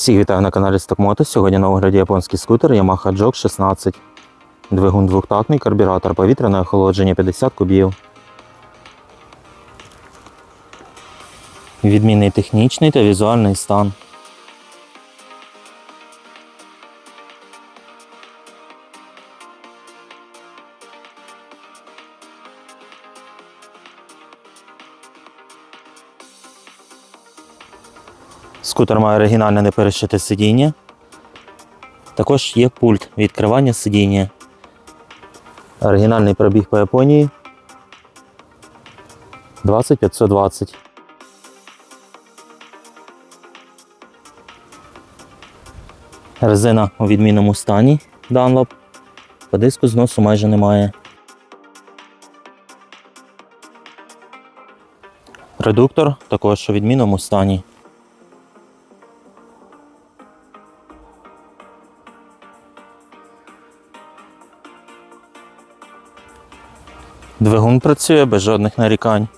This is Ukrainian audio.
Всіх вітаю на каналі Стокмото. Сьогодні на огляді японський скутер Yamaha Jog 16. Двигун двохтактний, карбюратор, повітряне охолодження 50 кубів. Відмінний технічний та візуальний стан. Скутер має оригінальне неперешите сидіння. Також є пульт відкривання сидіння. Оригінальний пробіг по Японії 20520. Резина у відмінному стані Dunlop. По диску зносу майже немає. Редуктор також у відмінному стані. Двигун працює без жодних нарікань.